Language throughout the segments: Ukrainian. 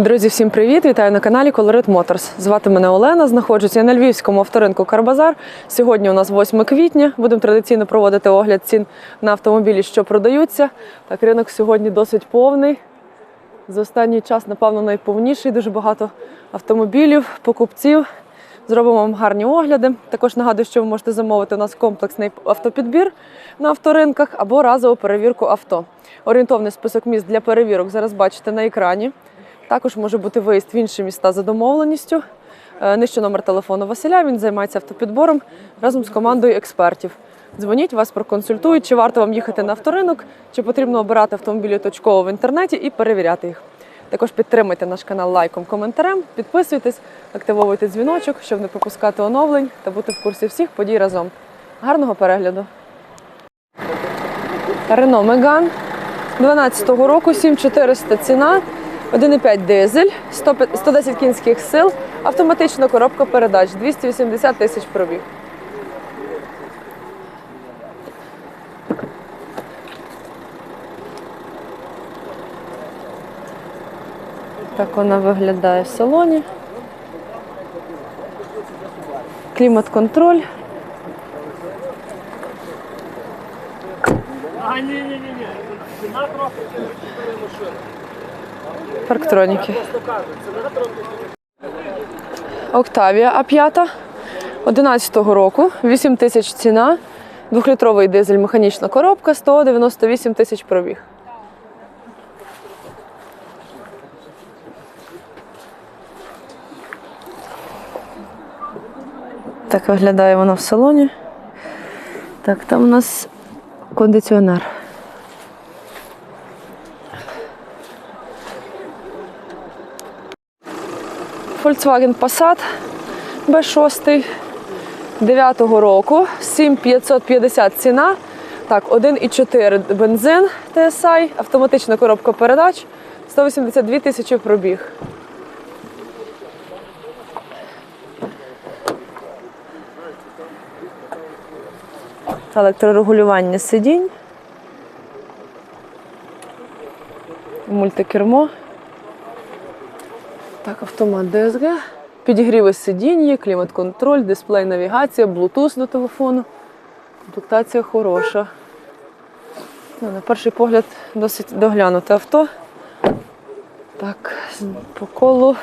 Друзі, всім привіт! Вітаю на каналі Colorit Motors. Звати мене Олена. Знаходжуся на львівському авторинку Карбазар. Сьогодні у нас 8 квітня. Будемо традиційно проводити огляд цін на автомобілі, що продаються. Так, ринок сьогодні досить повний. За останній час, напевно, найповніший. Дуже багато автомобілів, покупців. Зробимо вам гарні огляди. Також нагадую, що ви можете замовити у нас комплексний автопідбір на авторинках або разову перевірку авто. Орієнтовний список міст для перевірок зараз бачите на екрані. Також може бути виїзд в інші міста за домовленістю. Е, Нижче номер телефону Василя. Він займається автопідбором разом з командою експертів. Дзвоніть, вас проконсультують, чи варто вам їхати на авторинок, чи потрібно обирати автомобілі точково в інтернеті і перевіряти їх. Також підтримуйте наш канал лайком, коментарем, підписуйтесь, активовуйте дзвіночок, щоб не пропускати оновлень та бути в курсі всіх подій разом. Гарного перегляду! Рено Меган 12-го року 7400 ціна, 1,5 дизель, 100 110 кінських сил, автоматична коробка передач, 280 тисяч пробіг. Так вона виглядає в салоні. Клімат-контроль. А, ні, ні, ні, ні. Ціна трохи через 4 машини. Парктроніки. Октавія А5 11-го року, 8 тисяч ціна, двохлітровий дизель, механічна коробка, 198 тисяч пробіг. Так виглядає вона в салоні. Так, там у нас кондиціонер. Volkswagen Passat B6 9-го року, 7550 ціна. Так, 1,4 бензин TSI, автоматична коробка передач, 182 тисячі пробіг. Електрорегулювання сидінь. Мультикермо. Так, автомат ДСГ. Підігріви сидіння, клімат-контроль, дисплей навігація, Bluetooth до телефону. Комплектація хороша. Ну, на перший погляд досить доглянуте авто. Так, по колу,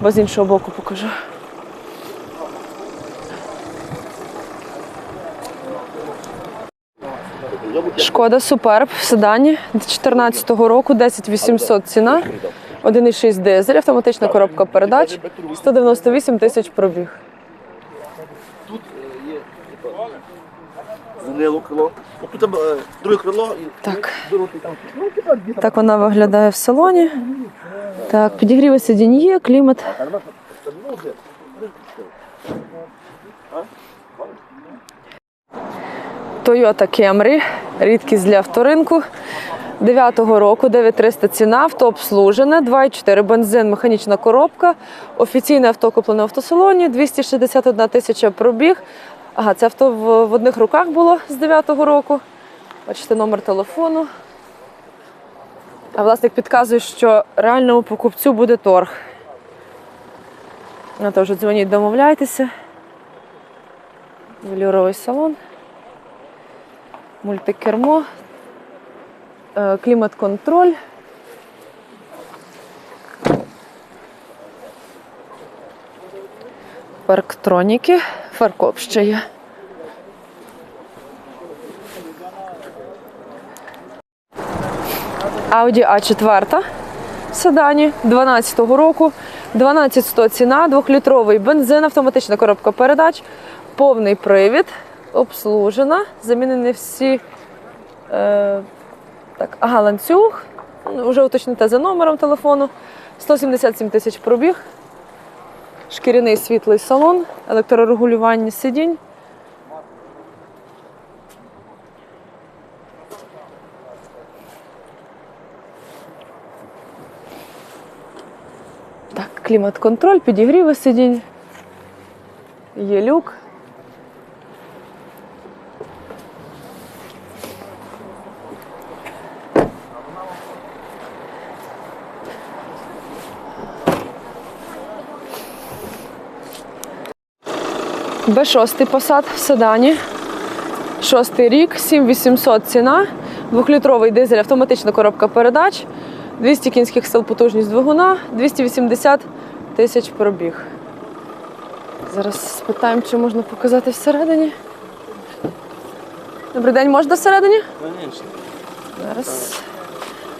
бо з іншого боку покажу. Шкода Суперб в седані 2014 року, 10800 ціна, 1,6 дизель, автоматична коробка передач, 198 тисяч пробіг. Занило крило. Тут там, е, друге крило і Так. Ну. Так вона виглядає в салоні. Так, підігріви сидінь є, клімат. Toyota Camry, рідкість для авторинку. 9-го року, 9300 ціна, авто обслужене, 2,4 бензин, механічна коробка, офіційне авто куплене в автосалоні, 261 тисяча пробіг. Ага, це авто в, в одних руках було з 9-го року. Бачите номер телефону. А власник підказує, що реальному покупцю буде торг. Ну, то вже дзвоніть, домовляйтеся. Велюровий салон. Мультикермо. Е, Клімат-контроль. Парктроніки. Фаркоп ще є. Audi A4 седані 12-го року, 12100 ціна, 2-літровий бензин, автоматична коробка передач, повний привід, обслужена, замінені всі е, так, ага, ланцюг, Ну, вже уточните за номером телефону, 177 тисяч пробіг, шкіряний світлий салон, електрорегулювання сидінь. Так, клімат-контроль, підігріви сидінь. Є люк. Б6 посад в седані. Шостий рік, 7800 ціна, двохлітровий дизель, автоматична коробка передач, 200 кінських сил потужність двигуна, 280 тисяч пробіг. Зараз спитаємо, чи можна показати всередині. Добрий день, можна всередині? Звісно. Зараз.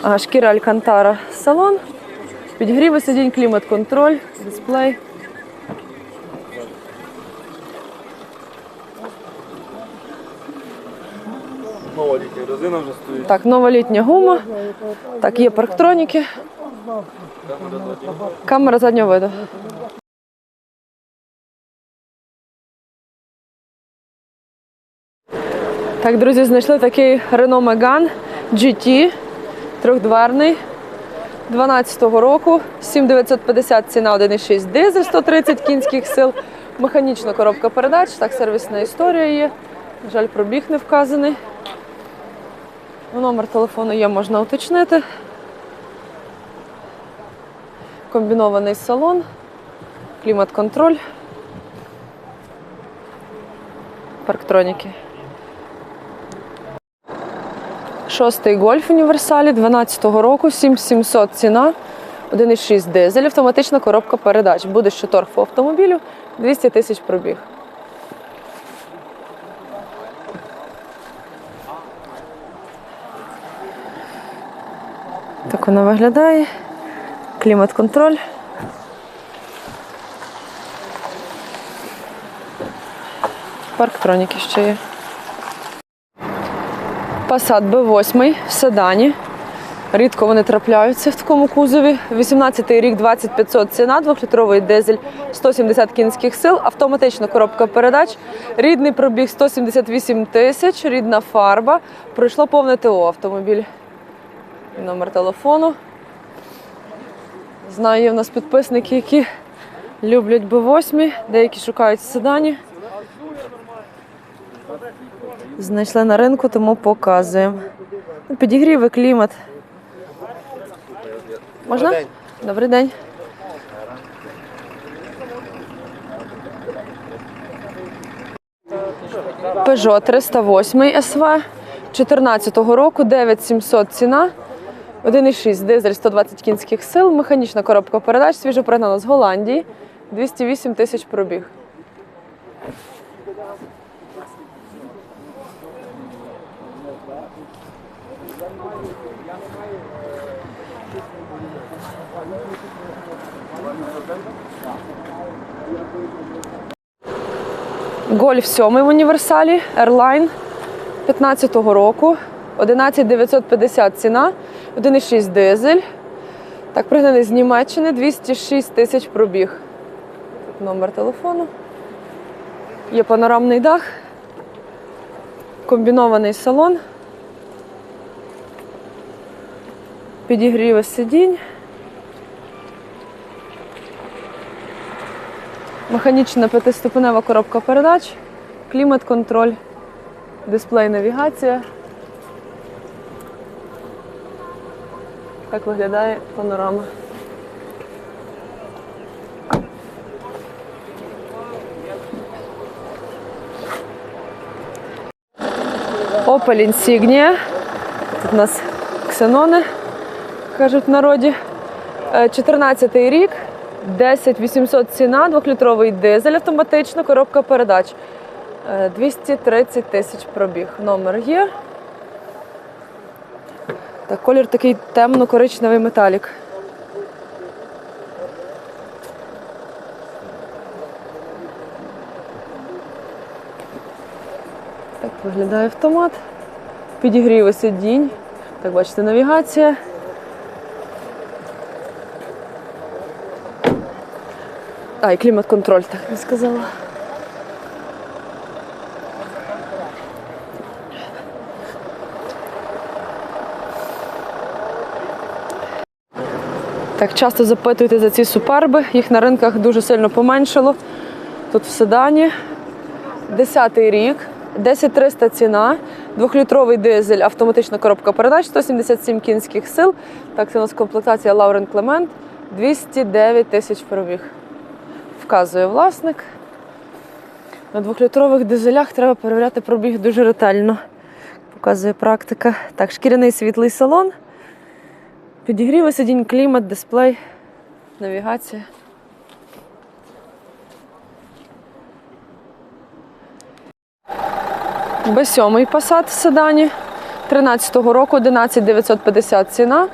А, шкіра Алькантара салон. Підгріви сидінь, клімат-контроль, дисплей. Нова вже стоїть. Так, нова літня гума. Так, є парктроніки. Камера заднього виду. Так, друзі, знайшли такий Renault Megane GT, трьохдверний, 12-го року, 7950 ціна 1,6 дизель, 130 кінських сил, механічна коробка передач, так, сервісна історія є. На жаль, пробіг не вказаний. Номер телефону є, можна уточнити. Комбінований салон, клімат-контроль, парктроніки. Шостий гольф універсалі 12-го року, 7700 ціна, 1,6 дизель, автоматична коробка передач. Буде ще торг по автомобілю, 200 тисяч пробіг. Так вона виглядає. Клімат-контроль. Парктроніки ще є. Passat B8 в седані. Рідко вони трапляються в такому кузові. 18-й рік, 2500 ціна, 2-літровий дизель, 170 кінських сил, автоматична коробка передач, рідний пробіг 178 тисяч, рідна фарба. Пройшло повне ТО автомобіль. І Номер телефону. Знаю, є в нас підписники, які люблять Б8, деякі шукають седані. Знайшли на ринку, тому показуємо. Ну, Підігріви, клімат. Можна? Добрий день. Добрий день. Peugeot 308 СВ 14 року, 9700 ціна. 1,6 дизель 120 кінських сил, механічна коробка передач, свіжопригнана з Голландії, 208 тисяч пробіг. Гольф 7 в універсалі, Airline 15-го року, 11950 ціна, 1,6 дизель. Так, пригнаний з Німеччини, 206 тисяч пробіг. Тут номер телефону. Є панорамний дах, комбінований салон, підігріви сидінь. Механічна п'ятиступенева коробка передач, клімат-контроль, дисплей навігація. Так виглядає панорама. Opel Insignia. Тут у нас ксенони, кажуть в народі. 14 й рік, 10 800 ціна, 2-літровий дизель автоматична, коробка передач. Е, 230 тисяч пробіг. Номер є. Так, колір такий темно-коричневий металік. Так виглядає автомат. Підігріви сидінь. Так, бачите, навігація. А, і клімат-контроль, так не сказала. Так, часто запитуєте за ці суперби, їх на ринках дуже сильно поменшало. Тут в седані. Десятий рік, 10300 ціна, двохлітровий дизель, автоматична коробка передач, 177 кінських сил. Так, це у нас комплектація Лаурен Клемент, 209 тисяч пробіг. Вказує власник. На двохлітрових дизелях треба перевіряти пробіг дуже ретельно. Показує практика. Так, шкіряний світлий салон. Підігріви сидінь, клімат, дисплей, навігація. Б7 Passat в седані 13-го року 11 950 ціна.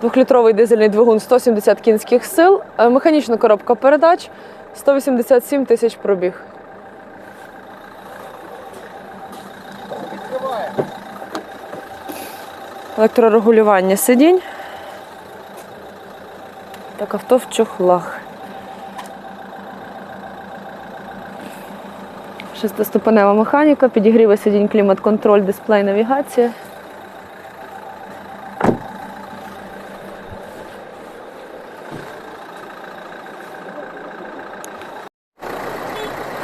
Двохлітровий дизельний двигун 170 кінських сил, е, механічна коробка передач 187 тисяч пробіг. Електрорегулювання сидінь. Так, авто в чохлах. Шестиступенева механіка, підігріви сидінь, клімат-контроль, дисплей, навігація.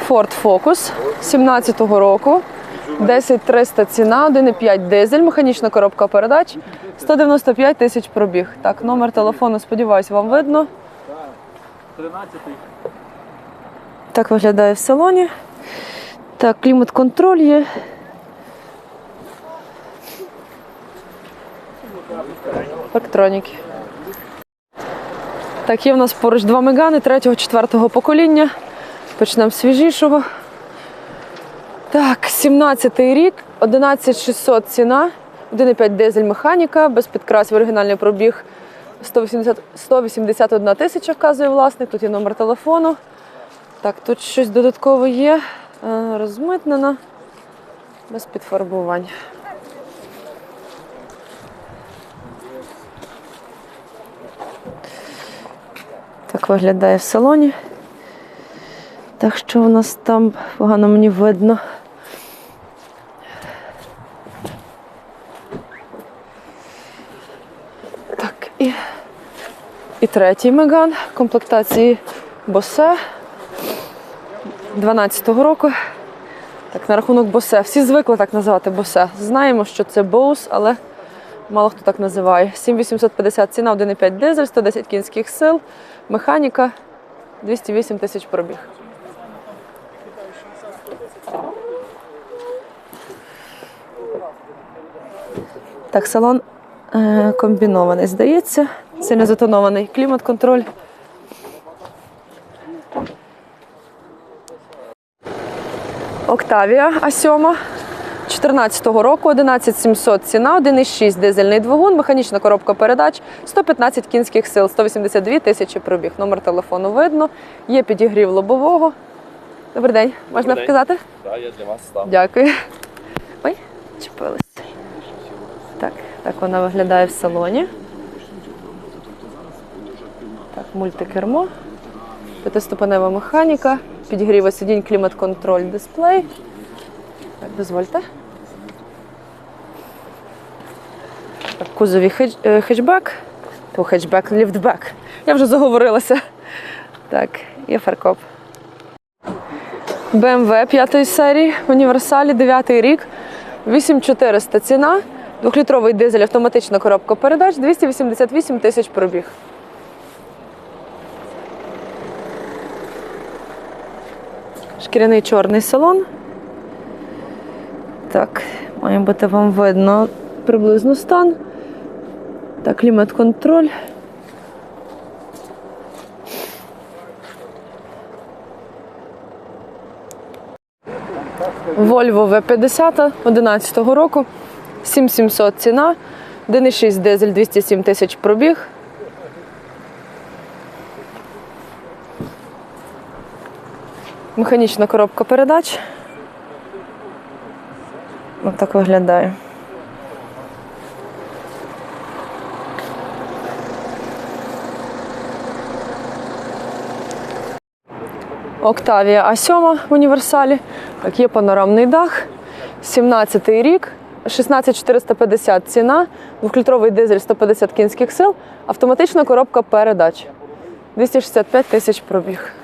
Ford Focus 17-го року. 10300 ціна, 1,5 дизель, механічна коробка передач, 195 тисяч пробіг. Так, номер телефону, сподіваюся, вам видно. 13-й. Так виглядає в салоні. Так, клімат-контроль є. Електроніки. Так, є в нас поруч два мегани третього, четвертого покоління. Почнемо з свіжішого. Так, 17-й рік, 11600 ціна, 1,5 дизель механіка, без підкрасів оригінальний пробіг 180, 181 тисяча вказує власник. Тут є номер телефону. Так, тут щось додаткове є. Е, Розмитнена, без підфарбувань. Так виглядає в салоні. Так що у нас там погано мені видно. Так, і, і третій меган комплектації Босе 12-го року. Так, на рахунок Босе. Всі звикли так називати Босе. Знаємо, що це Боус, але мало хто так називає. 7850 ціна, 1,5 дизель, 110 кінських сил, механіка, 208 тисяч пробіг. Так, салон е, комбінований, здається. Сильно затонований клімат-контроль. Октавія А7 14-го року, 11700 ціна, 1,6 дизельний двигун, механічна коробка передач, 115 кінських сил, 182 тисячі пробіг. Номер телефону видно. Є підігрів лобового. Добрий день, можна день. показати? Так, я для вас став. Дякую. Ой, чіпилися. Так, так вона виглядає в салоні. Так, мультикермо. П'ятиступенева механіка, підігріва сидінь, клімат-контроль, дисплей. Так, дозвольте. Так, кузові е, хетчбек. То хетчбек, ліфтбек. Я вже заговорилася. Так, і фаркоп. BMW 5 серії в універсалі, 9 рік, 8400 ціна, двохлітровий дизель, автоматична коробка передач, 288 тисяч пробіг. Шкіряний чорний салон. Так, має бути вам видно приблизно стан. Так, клімат-контроль. Volvo V50 11 року, 7700 ціна, 1,6 дизель 207 тисяч пробіг. Механічна коробка передач. Ось так виглядає. Октавія А7 в універсалі. Так, є панорамний дах. 17-й рік, 16450 ціна, двохлітровий дизель 150 кінських сил, автоматична коробка передач. 265 тисяч пробіг.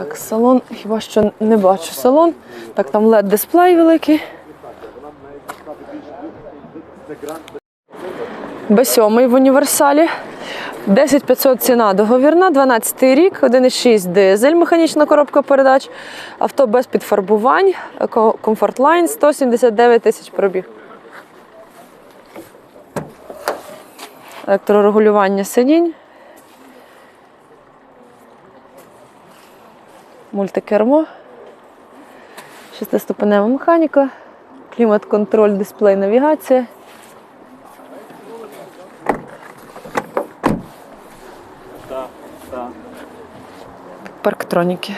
Так, салон, хіба що не бачу салон. Так, там LED дисплей великий. Б7 в універсалі. 10500 ціна договірна, 12 рік, 1,6 дизель, механічна коробка передач, авто без підфарбувань, комфорт-лайн, 179 тисяч пробіг. Електрорегулювання сидінь. Мультикермо. Шестиступенева механіка, клімат-контроль, дисплей, навігація. Парктроніки.